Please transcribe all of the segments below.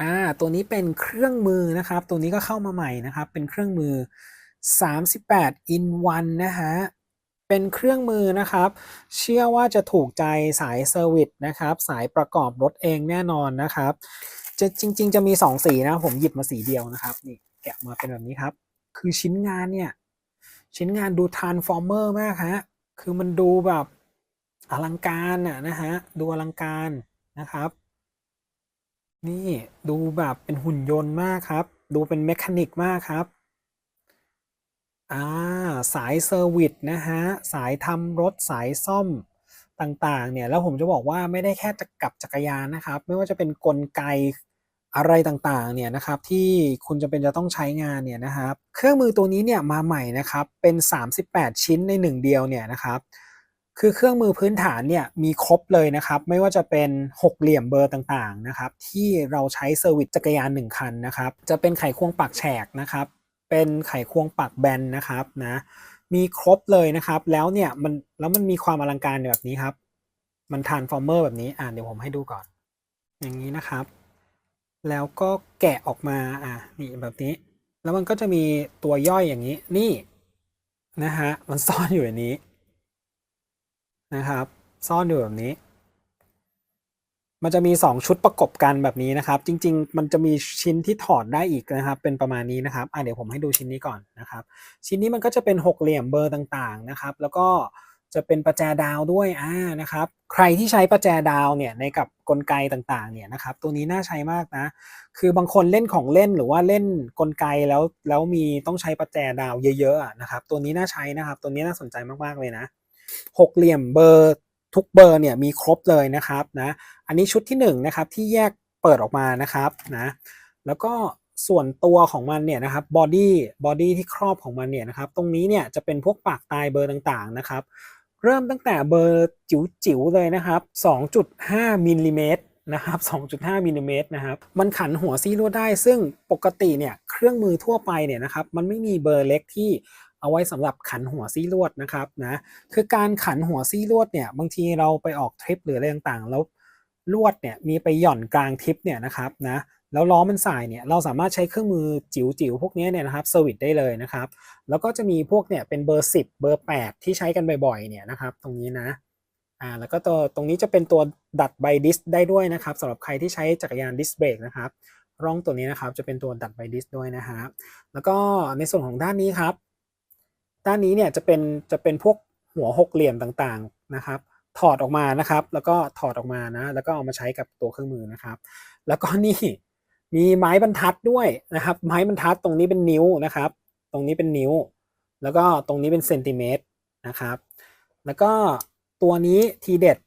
อ่าตัวนี้เป็นเครื่องมือนะครับ ตัวนี้ก็เข้ามาใหม่นะครับ เป็นเครื่องมือ 38 in 1นะฮะเป็นเครื่องมือนะครับ เชื่อว่าจะถูกใจสายเซอร์วิสนะครับ สายประกอบรถเองแน่นอนนะครับ จะจริง ๆ จะมี 2 สีนะ ผมหยิบมาสีเดียวนะครับนี่แกะมาเป็นแบบนี้ครับ คือชิ้นงานเนี่ย ชิ้นงานดูทานฟอร์เมอร์มากฮะคือมันดูแบบอลังการน่ะนะฮะดูอลังการนะครับ นี่ดูแบบเป็นหุ่นยนต์มากครับ ดูเป็นเมคานิกมากครับอ่าสายเซอร์วิสนะฮะ สายทำรถสายซ่อมต่างๆ เนี่ย แล้วผมจะบอกว่าไม่ได้แค่จะกับจักรยานนะครับ ไม่ว่าจะเป็นกลไกอะไรต่างๆ เนี่ยนะครับ ที่คุณจะเป็นจะต้องใช้งานเนี่ยนะครับ เครื่องมือตัวนี้เนี่ยมาใหม่นะครับ เป็น 38 ชิ้นในหนึ่งเดียวเนี่ยนะครับ คือเครื่องมือพื้นฐานเนี่ยมีครบเลยนะครับ ไม่ว่าจะเป็นหกเหลี่ยมเบอร์ต่างๆนะครับ ที่เราใช้เซอร์วิสจักรยาน 1 คันนะครับ จะเป็นไขควงปากแฉกนะครับ เป็นไขควงปากแบนนะครับนะมีครบเลยนะครับ แล้วเนี่ยมันแล้วมันมีความอลังการแบบนี้ครับ มันทานฟอร์เมอร์แบบนี้อ่าเดี๋ยวผมให้ดูก่อน อย่างนี้นะครับ แล้วก็แกะออกมาอ่านี่แบบนี้ แล้วมันก็จะมีตัวย่อยอย่างนี้ นี่นะฮะมันซ่อนอยู่ในนี้ นะครับ ซ่อนอยู่แบบนี้ มันจะมี 2 ชุดประกบกันแบบนี้นะครับ จริง ๆ มันจะมีชิ้นที่ถอดได้อีกนะครับ เป็นประมาณนี้นะครับอะเดี๋ยวผมให้ดูชิ้นนี้ก่อนนะครับ ชิ้นนี้มันก็จะเป็นหกเหลี่ยมเบอร์ต่างๆนะครับ แล้วก็จะเป็นประแจดาวด้วยอ่านะครับ ใครที่ใช้ประแจดาวเนี่ยในกับกลไกต่างๆเนี่ยนะครับ ตัวนี้น่าใช้มากนะ คือบางคนเล่นของเล่นหรือว่าเล่นกลไกแล้วแล้วมีต้องใช้ประแจดาวเยอะๆนะครับ ตัวนี้น่าใช้นะครับ ตัวนี้น่าสนใจมากๆเลยนะ หกเหลี่ยมเบอร์ทุกเบอร์เนี่ยมีครบเลยนะครับนะอันนี้ชุดที่1นงนะครับที่แยกเปิดออกมานะครับนะแล้วก็ส่วนตัวของมันเนี่ยนะครับบอดี้บอดี้ที่ครอบของมันเนี่ยนะครับตรงนี้เนี่ยจะเป็นพวกปากตายเบอร์ต่างๆนะครับ เริ่มตั้งแต่เบอร์จิ๋วๆเลยนะครับ 2.5มิลลิเมตรนะครับ2.5มิลลิเมตรนะครับมันขันหัวซี่ลวดได้ซึ่งปกติเนี่ยเครื่องมือทั่วไปเนี่ยนะครับมันไม่มีเบอร์เล็กที่ เอาไว้สำหรับขันหัวซี่ลวดนะครับนะคือการขันหัวซี่ลวดเนี่ยบางทีเราไปออกทริปหรืออะไรต่างๆ แล้วลวดเนี่ยมีไปหย่อนกลางทริปเนี่ยนะครับนะแล้วล้อมันสายเนี่ยเราสามารถใช้เครื่องมือจิ๋วๆพวกนี้เนี่ยนะครับเซอร์วิสได้เลยนะครับแล้วก็จะมีพวกเนี่ยเป็นเบอร์ 10 เบอร์ 8 ที่ใช้กันบ่อยๆเนี่ยนะครับตรงนี้นะอ่าแล้วก็ตัวตรงนี้จะเป็นตัวดัดใบดิสได้ด้วยนะครับสำหรับใครที่ใช้จักรยานดิสเบรกนะครับร่องตัวนี้นะครับจะเป็นตัวดัดใบดิสด้วยนะครับแล้วก็ในส่วนของด้านนี้ครับ ด้านนี้เนี่ยจะเป็นจะเป็นพวกหัวหกเหลี่ยมต่างๆนะครับ ถอดออกมานะครับ แล้วก็ถอดออกมานะแล้วก็เอามาใช้กับตัวเครื่องมือนะครับ แล้วก็นี่มีไม้บรรทัดด้วยนะครับ ไม้บรรทัดตรงนี้เป็นนิ้วนะครับ ตรงนี้เป็นนิ้ว แล้วก็ตรงนี้เป็นเซนติเมตรนะครับ แล้วก็ตัวนี้ทีเด็ด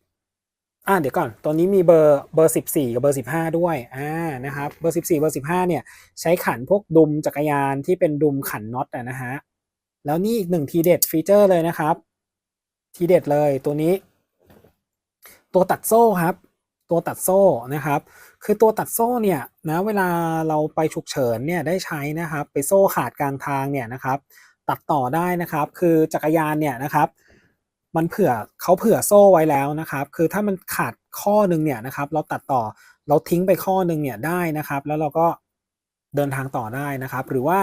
อ่าเดี๋ยวก่อน ตัวนี้มีเบอร์เบอร์ 14 กับเบอร์ 15 ด้วยอ่านะครับ เบอร์ 14 เบอร์ 15 เนี่ยใช้ขันพวกดุมจักรยานที่เป็นดุมขันน็อตอะนะฮะ แล้วนี่อีกหนึ่งทีเด็ดฟีเจอร์เลยนะครับ ทีเด็ดเลยตัวนี้ ตัวตัดโซ่ครับ ตัวตัดโซ่นะครับ คือตัวตัดโซ่เนี่ยนะเวลาเราไปฉุกเฉินเนี่ยได้ใช้นะครับ ไปโซ่ขาดกลางทางเนี่ยนะครับ ตัดต่อได้นะครับ คือจักรยานเนี่ยนะครับ มันเผื่อเขาเผื่อโซ่ไว้แล้วนะครับ คือถ้ามันขาดข้อหนึ่งเนี่ยนะครับ เราตัดต่อเราทิ้งไปข้อหนึ่งเนี่ยได้นะครับ แล้วเราก็ เดินทางต่อได้นะครับ หรือว่า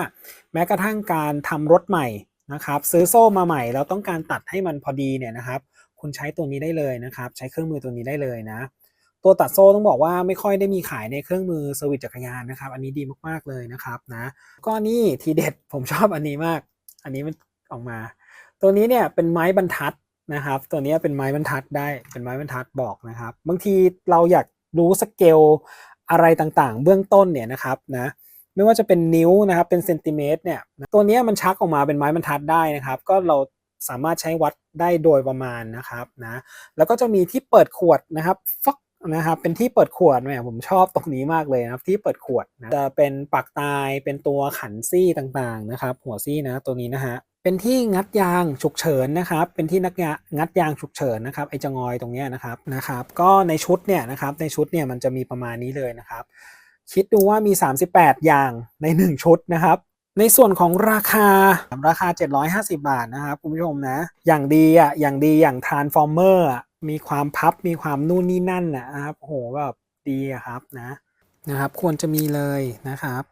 แม้กระทั่งการทำรถใหม่นะครับ ซื้อโซ่มาใหม่เราต้องการตัดให้มันพอดีเนี่ยนะครับ คุณใช้ตัวนี้ได้เลยนะครับ ใช้เครื่องมือตัวนี้ได้เลยนะ ตัวตัดโซ่ต้องบอกว่าไม่ค่อยได้มีขายในเครื่องมือเซอร์วิสจักรยานนะครับ อันนี้ดีมากๆเลยนะครับนะก็นี่ทีเด็ดผมชอบอันนี้มาก อันนี้มันออกมา ตัวนี้เนี่ยเป็นไม้บรรทัดนะครับ ตัวนี้เป็นไม้บรรทัดได้เป็นไม้บรรทัดบอกนะครับ บางทีเราอยากรู้สเกลอะไรต่างๆ เบื้องต้นเนี่ยนะครับนะ ไม่ว่าจะเป็นนิ้วนะครับเป็นเซนติเมตรเนี่ยตัวนี้มันชักออกมาเป็นไม้บรรทัดได้นะครับ ก็เราสามารถใช้วัดได้โดยประมาณนะครับนะแล้วก็จะมีที่เปิดขวดนะครับฟักนะครับเป็นที่เปิดขวดแหมผมชอบตรงนี้มากเลยนะครับที่เปิดขวดนะจะเป็นปากตายเป็นตัวขันซี่ต่างๆนะครับ หัวซี่นะตัวนี้นะฮะเป็นที่งัดยางฉุกเฉินนะครับ เป็นที่นักงัดยางฉุกเฉินนะครับไอจงอยตรงนี้นะครับนะครับ ก็ในชุดเนี่ยนะครับในชุดเนี่ยมันจะมีประมาณนี้เลยนะครับ คิดดูว่ามี 38 อย่างใน 1 ชุดนะครับ ในส่วนของราคาราคา 750 บาทนะครับคุณผู้ชมนะ อย่างดีอะอย่างดีอย่าง Transformer อะมีความพับมีความนู่นนี่นั่นนะครับโหแบบดีครับนะนะครับ ควรจะมีเลยนะครับ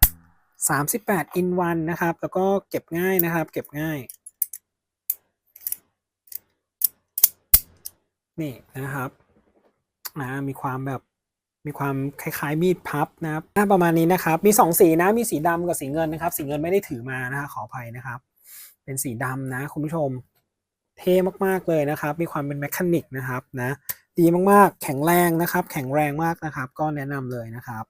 38 in 1นะครับ แล้วก็เก็บง่ายนะครับ เก็บง่ายนี่นะครับนะมีความแบบ มีความคล้ายๆมีดพับนะครับน้าประมาณนี้นะครับ มี 2 สีนะ มีสีดำกับสีเงินนะครับ สีเงินไม่ได้ถือมานะคะขออภัยนะครับ เป็นสีดำนะคุณผู้ชม เท่มากๆเลยนะครับ มีความเป็นแมคานิกนะครับนะ ดีมากๆ แข็งแรงนะครับ แข็งแรงมากนะครับ ก็แนะนำเลยนะครับ